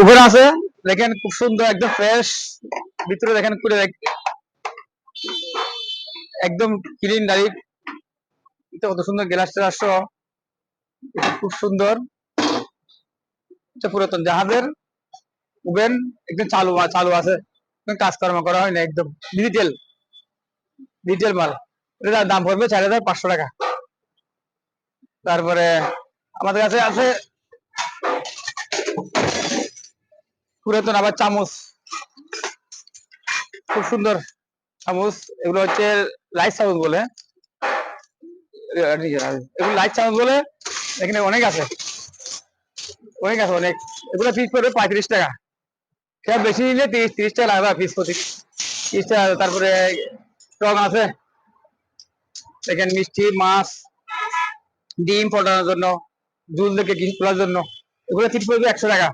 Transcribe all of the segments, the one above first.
উপরে আছে, দেখেন খুব সুন্দর, একদম ফ্রেশ ভিতরে দেখেন করে একদম ক্লিন ডাইরেক্ট এটা কত সুন্দর গ্লাস টেলাস সহ। এটা খুব সুন্দর। পুরাতন জাহাজের। ওভেন একদম চালু চালু আছে। কাজকর্ম করা হয় না, একদম ডিজিটাল ডিজিটাল মাল। দাম পড়বে চার হাজার পাঁচশো টাকা। তারপরে আমাদের কাছে আছে পুরাতন আবার চামচ। খুব সুন্দর চামচ। এগুলো হচ্ছে লাইট চামচ বলে। এগুলো লাইট চামচ বলে এখানে অনেক আছে। অনেক আছে, অনেক। এগুলো পিস পড়বে পঁয়ত্রিশ টাকা। সে বেশি নিলে তিরিশ তিরিশ টাকা লাগবে পিস প্রতি। তিরিশ টাকা, তারপরে টক আছে। দেখেন মিষ্টি, মাছ, ডিম ফোটানোর জন্য, দুধ থেকে কিছু তোলার জন্য। এগুলো তিরিশ পড়বে একশো টাকা।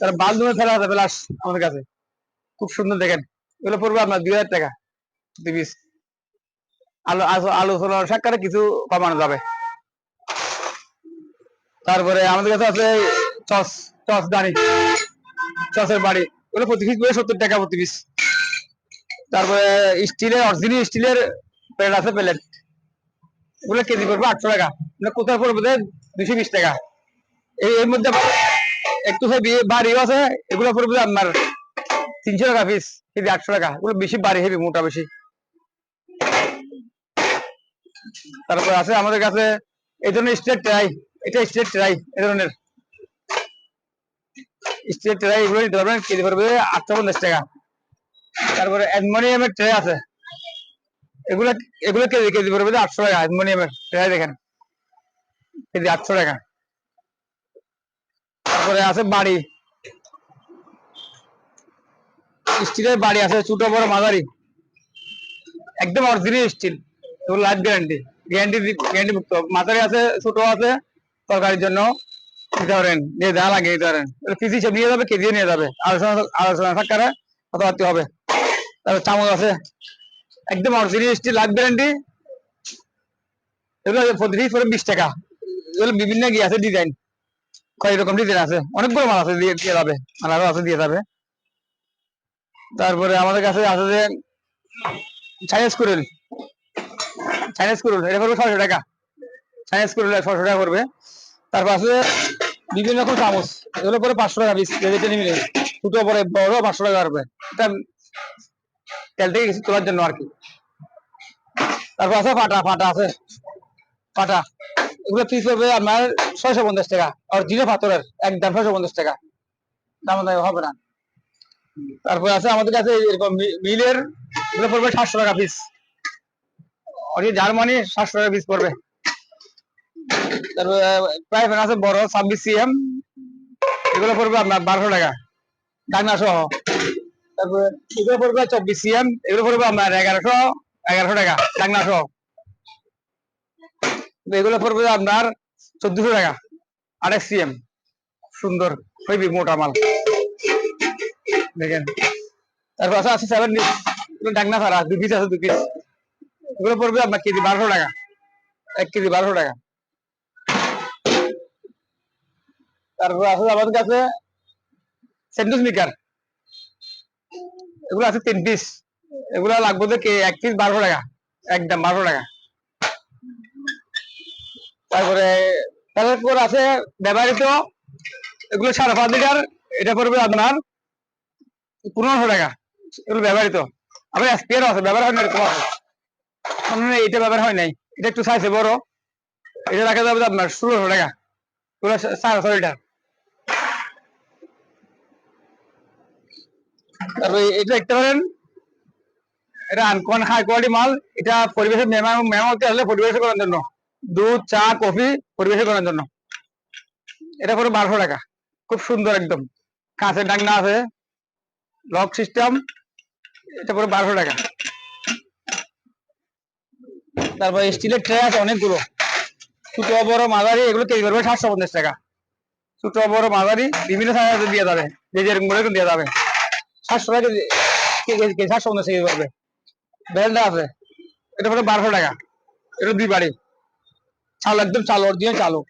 তার বাল দুমে ফেলা আছে প্লাস আমাদের কাছে। খুব সুন্দর দেখেন। এগুলো পড়বে আপনার দুই হাজার টাকা পিস আলু, আলু- আলোচনা সাক্ষাৎ কিছু কমানো যাবে। তারপরে আমাদের কাছে আছে চস চস দানি চসের বাড়ি। ওগুলো প্রতি পিস পড়বে সত্তর টাকা প্রতি পিস তারপরে স্টিলের অরিজিনাল স্টিলের প্লেট আছে প্লেট ওগুলো কেজি পড়বে আটশো টাকা। কোথায় পড়বে দুশো বিশ টাকা। এই, এর মধ্যে একটু হেভি বাড়িও আছে এগুলো পড়বে আপনার তিনশো টাকা পিস কেজি আটশো টাকা। এগুলো বেশি বাড়ি হেভি মোটা বেশি। তারপর আছে আমাদের কাছে, এই ধরনের স্টেট ট্রাই এটা স্টেট ট্রাই এই ধরনের। স্টেট ট্রাই এগুলো নিতে পারবেন, কেজি পড়বে আটশো পঞ্চাশ টাকা। তারপরে অ্যালমোনিয়ামের ট্রে আছে। এগুলো এগুলো কেজি কেজি পড়বে আটশো টাকা, অ্যালমোনিয়ামের ট্রে দেখেন। কেজি আটশো টাকা। তারপরে আছে বাড়ি। স্টিলের বাড়ি আছে, ছোট বড় মাঝারি। একদম অরিজিনাল স্টিল এগুলো লাইফ গ্যারান্টি গ্যারান্টি গ্যারান্টি মুক্ত। মাঝারি আছে, ছোট আছে, তরকারির জন্য নিতে পারেন যে যা লাগে নিতে পারেন পিস নিয়ে যাবে, কেজিও নিয়ে যাবে। আলোচনা আলোচনা থাকারে কথাবার্তা হবে। তারপর চামচ আছে। একদম অরিজিনাল স্টিল লাইফ গ্যারান্টি এগুলো প্রতি পিস পড়ে বিশ টাকা। এগুলো বিভিন্ন গিয়ে আছে ডিজাইন কয়েক রকম ডিজাইন আছে। অনেকগুলো মাল আছে, দিয়ে দিয়ে যাবে। মাল আরও আছে, দিয়ে যাবে। তারপরে আমাদের কাছে আছে যে চাইনিজ কুরুল চাইনিজ কুরুল এটা পড়বে ছয়শো টাকা। চাইনিজ কুরুল ছয়শো টাকা পড়বে। তারপর আছে বিভিন্ন রকম চামচ। এগুলো পরে পাঁচশো টাকা পিস যেটা নিবি ছোট পরে বড়, পাঁচশো টাকা পড়বে। এটা তেল থেকে কিছু তোলার জন্য আর কি। তারপর আছে ফাটা ফাটা আছে। ফাটা। এগুলো পিস পড়বে আপনার ছয়শো পঞ্চাশ টাকা আর জিরো পাথরের একদম ছয়শো পঞ্চাশ টাকা। দাম হবে না। তারপর আছে আমাদের কাছে এরকম মিলের এগুলো পড়বে সাতশো টাকা পিস অর্থাৎ জার্মানি সাতশো টাকা পিস পড়বে। তারপর প্রায় ফ্যান আছে বড় ছাব্বিশ সিএম। এগুলো পড়বে আপনার বারোশো টাকা। ডাকনা সহ। তারপরে, এগুলো পড়বে চব্বিশ সিএম। এগুলো পড়বে আপনার এগারোশো এগারোশো টাকা। ডাকনা সহ। এগুলো পড়বে আপনার চোদ্দশো টাকা। আড়াই সিএম সুন্দর খুবই মোটা মাল। দেখেন। তারপর আছে আছে সেভেন ডাকনা ছাড়া দু পিস আছে দু পিস এগুলো পড়বে আপনার কেজি বারোশো টাকা। এক কেজি বারোশো টাকা। তারপর আছে আমাদের কাছে স্যান্ডউইচ মেকার এগুলো আছে তিন পিস এগুলো লাগবে তো এক পিস বারোশো টাকা। একদম বারোশো টাকা। তারপরে তারপর আছে ব্যবহৃত এগুলো সাড়ে পাঁচ লিটার, এটা পড়বে আপনার পনেরোশো টাকা। এগুলো ব্যবহৃত। আবার স্পেয়ারও আছে, ব্যবহার হয় না, এরকম আছে। এটা ব্যবহার হয় নাই। এটা একটু সাইজে বড়। এটা রাখা যাবে আপনার ষোলোশো টাকা। এগুলো সাড়ে ছয় লিটার। তারপরে এটা দেখতে পারেন। এটা আনকন হাই কোয়ালিটি মাল। এটা পরিবেশের মেমা মেমা মেহমানকে আসলে পরিবেশ করার জন্য। দুধ, চা, কফি পরিবেশন করার জন্য। এটা পরে বারোশো টাকা। খুব সুন্দর একদম। কাঁচের ডাকনা আছে। লক সিস্টেম এটা পরে বারোশো টাকা। তারপর স্টিলের ট্রে আছে অনেকগুলো। ছোট, বড় মাঝারি, এগুলো কেজি করবে সাতশো পঞ্চাশ টাকা। ছোট, বড়, মাঝারি, বিভিন্ন সাইজে দিয়ে যাবে। যে যেরকম করে দিয়ে যাবে। সাতশো টাকা সাতশো পঞ্চাশ কেজি করবে আছে। এটা পরে বারোশো টাকা। এটা দুই বাড়ি। চালু, একদম চালু দিয়ে চালু।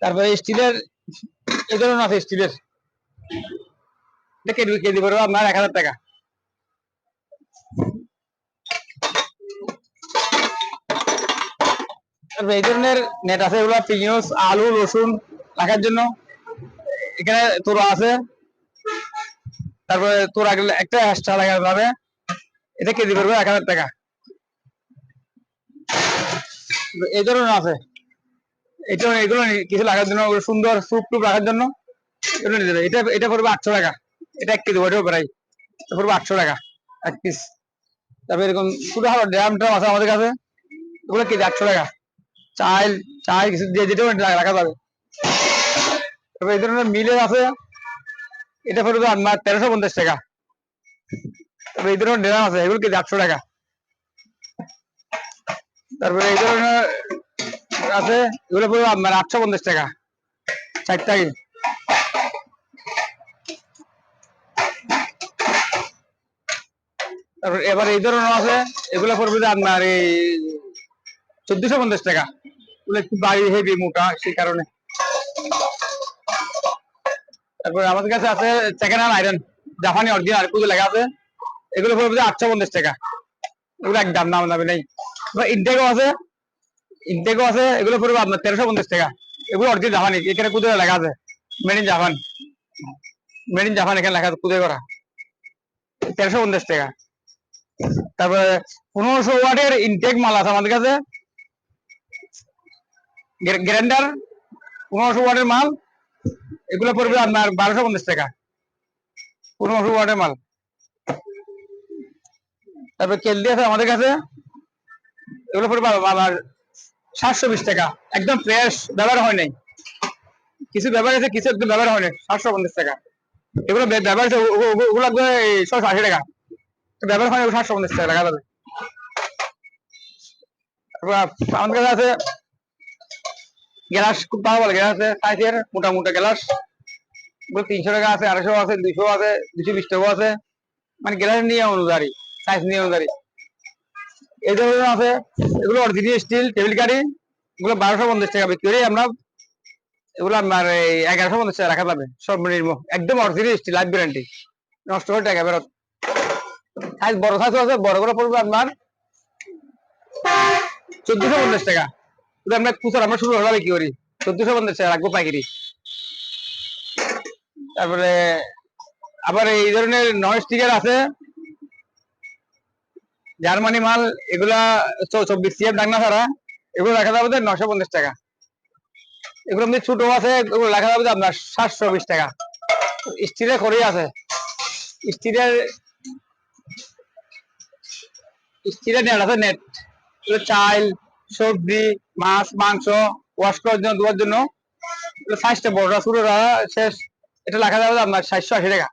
তারপরে স্টিলের এই ধরনের আছে স্টিলের কেজি কেজি পড়বে আপনার এক হাজার টাকা। এই ধরনের নেট আছে, এগুলো পেঁয়াজ আলু, রসুন রাখার জন্য। এখানে তোরা আছে। তারপরে তোর একটা এক্সট্রা লাগাতে হবে। এটা কেজি পড়বে এক হাজার টাকা। এই ধরনের আছে। এটা, এগুলো কিছু লাগার জন্য সুন্দর সুপ টুপ রাখার জন্য। এগুলো। এটা এটা পড়বে আটশো টাকা। এটা এক কেজি ওইটাও প্রায়। এটা পড়বে আটশো টাকা, এক পিস তারপরে এরকম ছোটো হালো ড্রাম ট্রাম আছে আমাদের কাছে। এগুলো কেজি আটশো টাকা। চাল চাল কিছু যে যেটা রাখা যাবে। তারপরে এই ধরনের মিলের আছে। এটা পড়বে আপনার তেরোশো পঞ্চাশ টাকা। তারপরে এই ধরনের ড্রাম আছে, এগুলো কেজি আটশো টাকা। তারপরে এই ধরনের আছে, এগুলো পড়বে আপনার আটশো পঞ্চাশ টাকা, চারটা তারপর এবার এই ধরনের আছে, এগুলো পড়বে আপনার এই চোদ্দশো পঞ্চাশ টাকা। এগুলো একটু বাড়ি হেভি মোটা, সেই কারণে। তারপরে আমাদের কাছে আছে সেকেন্ড হ্যান্ড আয়রন জাপানি অরিজিনাল কুদু লেখা আছে। এগুলো পড়বে আটশো পঞ্চাশ টাকা। এগুলো একদম নাম দামি নেই। ইনটেকও আছে ইনটেকও আছে, এগুলো পড়বে আপনার তেরোশো পঞ্চাশ টাকা। এগুলো অরিজিনাল জাপানি এখানে পনেরোশো ওয়াটের মাল কাছে। গ্রাইন্ডার, পনেরোশো ওয়াটের মাল, এগুলো পড়বে আপনার বারোশো পঞ্চাশ টাকা। পনেরোশো ওয়াটের মাল। তারপরে কেলদি আছে আমাদের কাছে। এগুলো আমার সাতশো বিশ টাকা। একদম ফ্রেশ ব্যবহার হয় নাই। কিছু ব্যবহার আছে, কিছু একদম ব্যবহার হয় নাই, সাতশো পঞ্চাশ টাকা। এগুলো ব্যবহার আছে ওগুলো ছশো আশি টাকা। ব্যবহার হয় সাতশো পঞ্চাশ টাকা লাগা যাবে। আমাদের কাছে আছে খুব ভালো ভালো আছে সাইজের মোটা মোটা গ্লাস তিনশো টাকা আছে, আড়াইশো আছে, দুইশো আছে, দুশো বিশ টাকা আছে। মানে গ্লাস নিয়ে অনুযায়ী সাইজ নিয়ে অনুযায়ী। এই ধরনের আছে, এগুলো অরিজিনাল স্টিল টেবিল কারি এগুলো বারোশো পঞ্চাশ টাকা বিক্রি করি, আমরা এগুলো আপনার এই এগারোশো পঞ্চাশ টাকা রাখা যাবে, সর্বনিম্ন, একদম অরিজিনাল স্টিল লাইফ গ্যারান্টি নষ্ট করে টাকা বেরোত সাইজ বড় সাইজ আছে, বড় করে পড়বে আপনার চোদ্দশো পঞ্চাশ টাকা। আমরা খুচরা, আমরা শুরু হলাম কি করি, চোদ্দশো পঞ্চাশ টাকা রাখব পাইকারি। তারপরে আবার এই ধরনের নন স্টিকার আছে জার্মানি মাল, এগুলা চব্বিশ সিএফ ডাকনা ছাড়া, এগুলো রাখা যাবে নশো পঞ্চাশ টাকা। এগুলো এমনি ছোট আছে, এগুলো রাখা যাবে আপনার সাতশো বিশ টাকা। স্টিলের খড়ি আছে। স্টিলের স্টিলের নেট আছে নেট। চাল, সবজি, মাছ, মাংস ওয়াশ করার জন্য, ধোয়ার জন্য। সাইজটা বড়রা, ছোটরা, শেষ। এটা রাখা যাবে আপনার সাতশো আশি টাকা।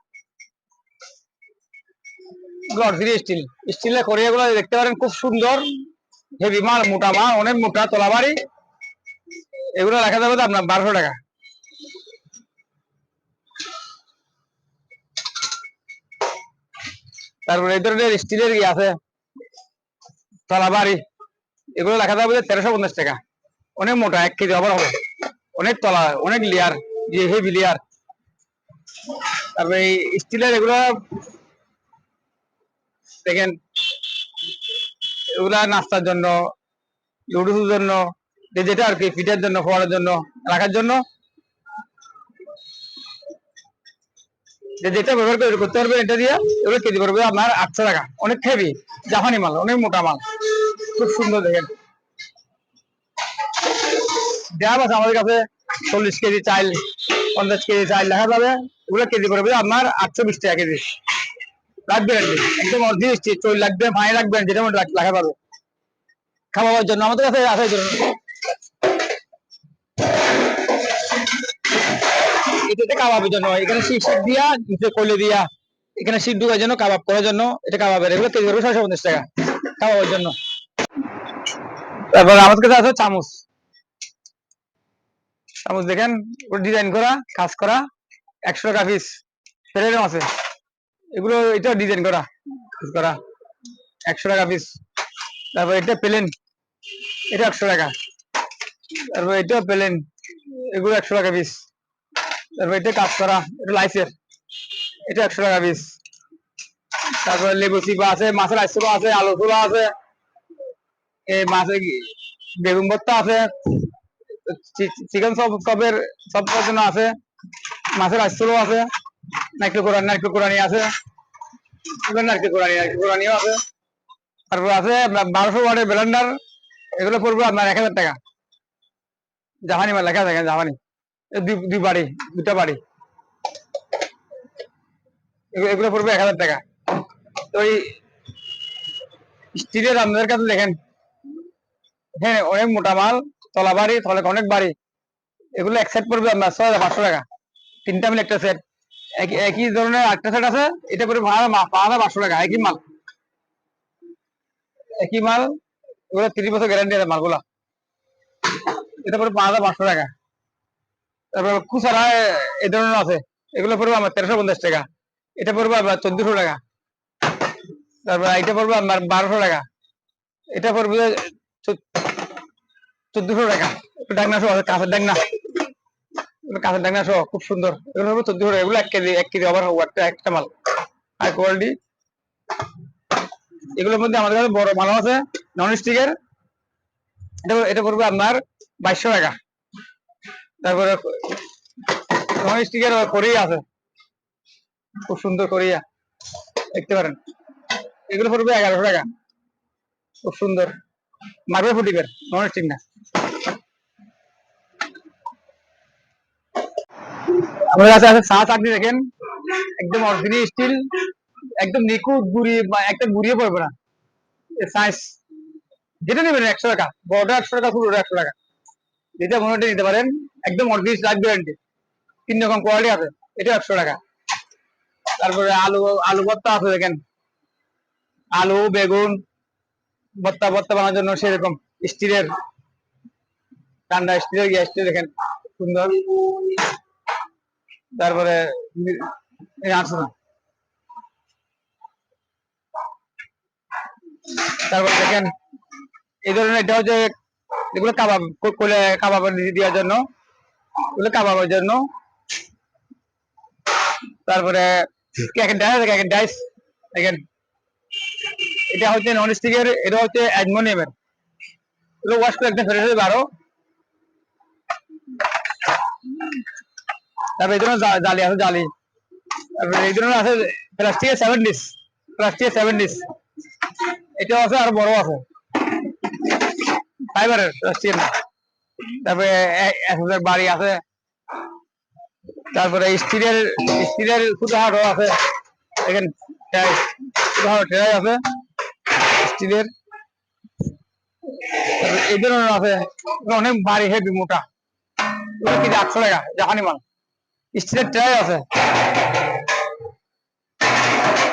অরিজিনাল স্টিল স্টিলের খড়ি দেখতে পারেন, খুব সুন্দর। হেভি মাল, মোটা মাল, অনেক মোটা তোলা বাড়ি এগুলো রাখা যাবে তো আপনার বারোশো টাকা। তারপরে এই ধরনের স্টিলের কি আছে তলা বাড়ি এগুলো রাখা যাবে তেরোশো পঞ্চাশ টাকা। অনেক মোটা, এক কেজি আবার হবে। অনেক তলা, অনেক লেয়ার যে হেভি লেয়ার তারপরে এই স্টিলের এগুলো দেখেন এগুলা নাস্তার জন্য লুডুসের জন্য যেটা আর কি ফিটের জন্য ফোয়ারের জন্য, রাখার জন্য যেটা ব্যবহার করে করতে পারবে এটা দিয়ে, এগুলো কেজি পড়বে আপনার আটশো টাকা। অনেক হেভি জাপানি মাল, অনেক মোটা মাল। খুব সুন্দর দেখেন। ডাব আছে আমাদের কাছে, চল্লিশ কেজি চাল, পঞ্চাশ কেজি চাল দেখা যাবে, এগুলো কেজি পড়বে আপনার আটশো বিশ টাকা কেজি। লাগবে একদম অরিজিনাল চল লাগবে ফাঁই রাখবেন যেটা রাখ- রাখা পারবে। খাওয়াবার জন্য। আমাদের কাছে এই জন্য। এটাতে কাবাবের জন্য। এখানে শীত শীত দিয়া, নিচে কলে দিয়া, এখানে শীত ঢুকার জন্য, কাবাব করার জন্য এটা কাবাবের এগুলো কেজি করবে ছয়শো পঞ্চাশ টাকা কাবাবের জন্য। তারপর আমাদের কাছে আছে চামচ। চামচ দেখেন ডিজাইন করা, কাজ করা, একশো টাকা পিস ফেরেরও আছে। এগুলো এটা ডিজাইন করা করা। একশো টাকা পিস তারপর এটা প্লেন এটা একশো টাকা। তারপর এটা প্লেন এগুলো একশো টাকা পিস তারপর এটা কাজ করা। এটা লাইসের এটা একশো টাকা পিস তারপরে লেবু চিপা আছে, মাছের আইসবা আছে, আলু ছোলা আছে। এই মাছের বেগুন ভর্তা আছে। চিকেন সব, সবের সব জন্য আছে। মাছের আইসলো আছে। নারকেল কোরআন, নারকেল কোরআনি আছে। নারকেল কোরআনি নারকেল কোরআনিও আছে। তারপর আছে বারোশো ওয়াটের ব্লেন্ডার, এগুলো পড়বে আপনার এক হাজার টাকা। জাপানি মাল, লেখা থাকে এই দুই বাড়ি, দুটা বাড়ি। এগুলো- এগুলো পড়বে এক হাজার টাকা। তো ওই স্টিলের আপনাদের কাছে দেখেন। হ্যাঁ অনেক মোটা মাল, তলা বাড়ি তলে অনেক বাড়ি। এগুলো এক সেট পড়বে আপনার ছয় হাজার পাঁচশো টাকা। তিনটা মিলে একটা সেট একই ধরনের একটা সেট আছে, এটা হাজার পাঁচ পাঁচশো টাকা, একই মাল। একই মাল এগুলো তিরিশ বছর গ্যারান্টি আছে মালগুলা। এটা পড়বে পাঁচ হাজার পাঁচশো টাকা। তারপর খুচরা এই ধরনের আছে, এগুলো পড়বে আমার তেরোশো পঞ্চাশ টাকা। এটা পড়বে আপনার চোদ্দশো টাকা। তারপর এটা পড়বে আপনার বারোশো টাকা। এটা পড়বে চোদ্দশো টাকা। ডাকনা সহ আছে কাঁচের ডাকনা। কাঁচের ডাকনা সহ খুব সুন্দর। এগুলো হবে চোদ্দশো টাকা এগুলো এক কেজি এক কেজি আবার একটা একটা মাল। হাই কোয়ালিটি এগুলোর মধ্যে আমাদের কাছে বড় মালও আছে নন স্টিকের এটা এটা পড়বে আপনার বাইশশো টাকা। তারপরে নন স্টিকের করিয়া আছে। খুব সুন্দর করিয়া দেখতে পারেন। এগুলো পড়বে এগারোশো টাকা। খুব সুন্দর। মার্বেল ফুটিকের নন স্টিক না। আমাদের কাছে আছে চা চাকরি দেখেন। একদম অরিজিনাল স্টিল একদম নিখুঁত গুড়ি, বা একটা গুড়িয়ে পড়বে না। সাইজ যেটা নেবেন একশো টাকা। বড়টা একশো টাকা, ছোটটা একশো টাকা। যেটা মনে নিতে পারেন। একদম অরিজিনাল লাইফ গ্যারান্টি তিন রকম কোয়ালিটি আছে। এটা একশো টাকা। তারপরে আলু আলু ভর্তা আছে দেখেন। আলু, বেগুন, ভর্তা ভর্তা বানানোর জন্য সেরকম স্টিলের ঠান্ডা স্টিলের গ্যাস স্টিল দেখেন। সুন্দর। তারপরে না তারপর দেখেন, এই ধরনের এটা হচ্ছে এগুলো কাবাব, ক- করে কাবাব দেওয়ার জন্য। এগুলো কাবাবের জন্য। তারপরে ডাইস, দেখেন এটা হচ্ছে নন স্টিকের এটা হচ্ছে অ্যালুমিনিয়ামের এগুলো ওয়াশ করে একদম ফেলে বারো তারপরে এই ধরনের জালি আছে, জালি। তারপরে এই ধরনের আছে প্লাস্টিকের সেভেন ডিস প্লাস্টিকের সেভেন ডিস এটাও আছে আর বড় আছে। ফাইবারের প্লাস্টিকের না। তারপরে এক বাড়ি আছে। তারপরে স্টিলের স্টিলের খুদাহাটও আছে। খুদাহাট ট্রাই আছে স্টিলের এই ধরনের আছে। অনেক ভারী হেভি মোটা। কেজি আটশো টাকা জাহানি মাল। স্টিলের ট্রাই আছে।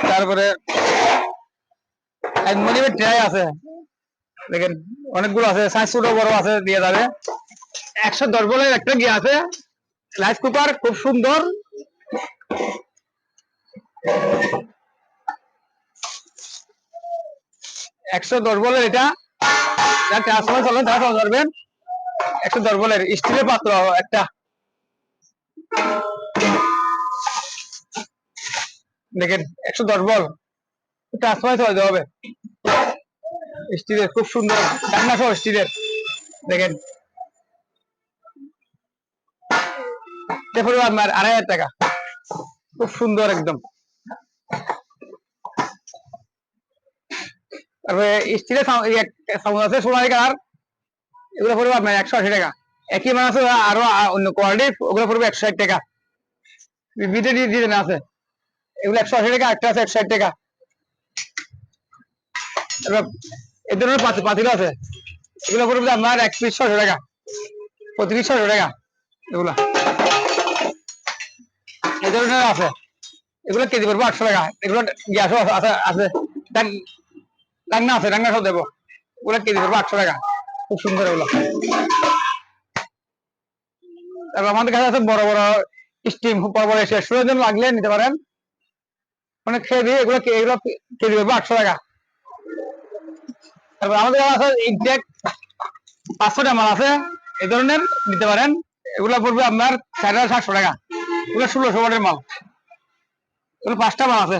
তারপরে অ্যালুমিনিয়ামের ট্রাই আছে। দেখেন, অনেকগুলো আছে সাইজ ছোট, বড় আছে, দিয়ে যাবে। একশো দশ বলের একটা গিয়ে আছে। রাইস কুকার খুব সুন্দর। একশো দশ বলের এটা। যার ট্রান্সফার চলবেন তারা একশো দশ বলের স্টিলের পাত্র একটা। দেখেন, একশো দশ বল। ট্রান্সফার যেতে হবে। স্টিলের, খুব সুন্দর। ডান্না সহ স্টিলের। দেখেন। পড়বে আপনার আড়াই হাজার টাকা। খুব সুন্দর একদম। তারপরে স্টিলের সাউন্ড আছে, সোনালি কালার, এগুলো পড়বে আপনার একশো আশি টাকা। একই মান আছে, আরও অন্য কোয়ালিটি ওগুলো পড়বে একশো ষাট টাকা। বিটে ডিজাইন আছে। এগুলো একশো আশি টাকা, একটা আছে একশো ষাট টাকা। এই ধরনের পাতি পাতিল আছে। এগুলো পড়বে আপনার এক পিস ছশো টাকা। পিস ছশো টাকা। এগুলা। এই ধরনের আছে। এগুলো কেজি পড়বে আটশো টাকা। এগুলো গ্যাসও আছে আছে ডাং- আছে ডাংনা সব দেবো। ওগুলো কেজি পড়ব আটশো টাকা। খুব সুন্দর এগুলো। তারপর আমাদের কাছে আছে বড় বড় স্টিম বড় বড় রেস্টুরেন্টের জন্য লাগলে নিতে পারেন। মানে খেয়ে দিয়ে এগুলো এগুলো কেজি পড়বে আটশো টাকা। তারপর আমাদের কাছে আছে ইনটেক পাঁচশো মাল আছে, এই ধরনের নিতে পারেন। এগুলো পড়বে আপনার চার সাতশো টাকা। এগুলো ষোলোশো ওয়াটের মাল। এগুলো পাঁচটা মাল আছে।